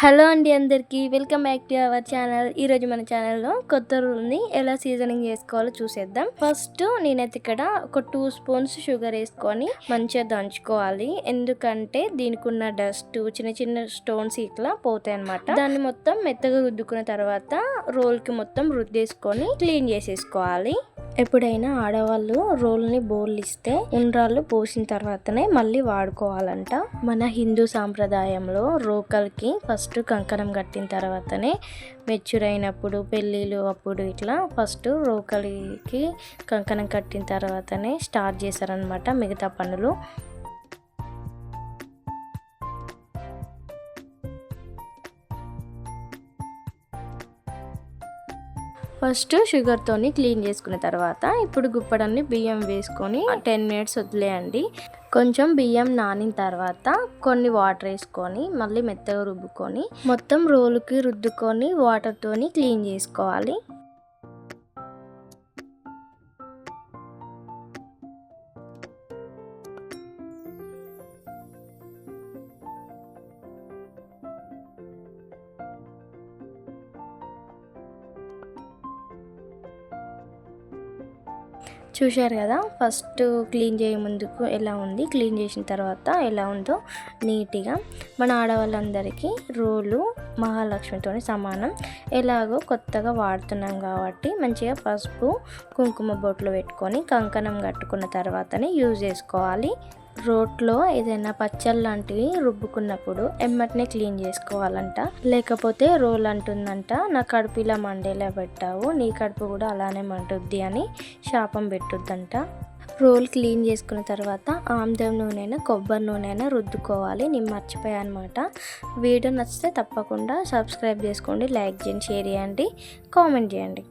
Hello అండి అందరికీ welcome back to our channel. ఈరోజు మన ఛానల్లో కొత్త రూల్ని ఎలా సీజనింగ్ చేసుకోవాలో చూసేద్దాం. ఫస్ట్ నేనైతే ఇక్కడ ఒక టూ స్పూన్స్ షుగర్ వేసుకొని మంచిగా దంచుకోవాలి. ఎందుకంటే దీనికి ఉన్న డస్ట్ చిన్న చిన్న స్టోన్స్ ఇట్లా పోతాయి అనమాట దాన్ని మొత్తం మెత్తగా రుద్దుకున్న తర్వాత రోల్కి మొత్తం రుద్దేసుకొని క్లీన్ చేసేసుకోవాలి. ఎప్పుడైనా ఆడవాళ్ళు రోల్ని బోర్లు ఇస్తే ఉండ్రాళ్ళు పోసిన తర్వాతనే మళ్ళీ వాడుకోవాలంట. మన హిందూ సాంప్రదాయంలో రోకల్కి ఫస్ట్ కంకణం కట్టిన తర్వాతనే మెచ్యూర్ అయినప్పుడు పెళ్ళిళ్ళు అప్పుడు ఇట్లా ఫస్ట్ రోకలికి కంకణం కట్టిన తర్వాతనే స్టార్ట్ చేశారనమాట మిగతా పనులు. ఫస్ట్ షుగర్తోని క్లీన్ చేసుకున్న తర్వాత ఇప్పుడు గుప్పడన్ని బియ్యం వేసుకొని టెన్ మినిట్స్ వదిలేయండి. కొంచెం బియ్యం నానిన తర్వాత కొన్ని వాటర్ వేసుకొని మళ్ళీ మెత్తగా రుబ్బుకొని మొత్తం రోలుకి రుద్దుకొని వాటర్తోని క్లీన్ చేసుకోవాలి. చూశారు కదా ఫస్ట్ క్లీన్ చేయ ముందుకు ఎలా ఉంది క్లీన్ చేసిన తర్వాత ఎలా ఉందో నీట్గా. మన ఆడవాళ్ళందరికీ రోలు మహాలక్ష్మితో సమానం. ఎలాగో కొత్తగా వాడుతున్నాం కాబట్టి మంచిగా పసుపు కుంకుమ బొట్లు పెట్టుకొని కంకణం కట్టుకున్న తర్వాతనే యూజ్ చేసుకోవాలి. రోట్లో ఏదైనా పచ్చళ్ళు లాంటివి రుబ్బుకున్నప్పుడు ఎమ్మటినే క్లీన్ చేసుకోవాలంట. లేకపోతే రోల్ అంటుందంట నా కడుపు ఇలా మండేలా పెట్టావు నీ కడుపు కూడా అలానే మండుద్ది అని శాపం పెట్టుద్దంట. రోల్ క్లీన్ చేసుకున్న తర్వాత ఆమ్దం నూనె కొబ్బరి నూనె రుద్దుకోవాలి. నేను మర్చిపోయాను అనమాట వీడియో నచ్చితే తప్పకుండా సబ్స్క్రైబ్ చేసుకోండి లైక్ చేయండి షేర్ చేయండి కామెంట్ చేయండి.